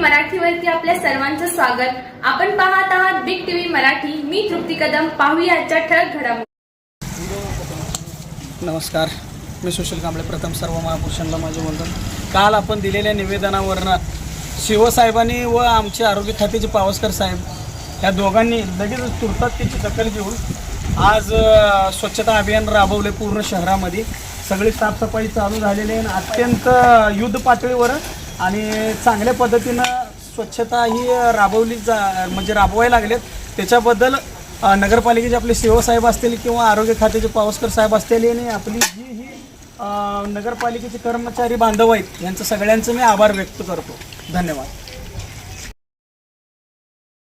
मराठीवरती आपल्या सर्वांचं स्वागत. आपण पाहत आहात बिग टीव्ही मराठी. मी तृप्ती कदम. पाहूया आजच्या ठळक घडामोडी. नमस्कार. मी सुशील कांबळे प्रथम सर्व महापुरुषांना माझे वंदन. काल आपण दिलेल्या निवेदनावरनं शिवसाहेबांनी व आमचे आरोग्य खात्याचे पावसकर साहेब या दोघांनी लगेच तुर्तात त्याची दखल घेऊन आज स्वच्छता अभियान राबवले पूर्ण शहरामध्ये. सगळी साफसफाई चालू झालेली आहे आणि अत्यंत युद्ध पातळीवर आणि चांगल्या पद्धतीनं स्वच्छता ही राबवली जा म्हणजे राबवायला लागलेत. त्याच्याबद्दल नगरपालिकेचे आपले शिवसाहेब असतील किंवा आरोग्य खात्याचे पावसकर साहेब असतील आणि आपली जी ही नगरपालिकेचे कर्मचारी बांधव आहेत यांचं सगळ्यांचं मी आभार व्यक्त करतो. धन्यवाद.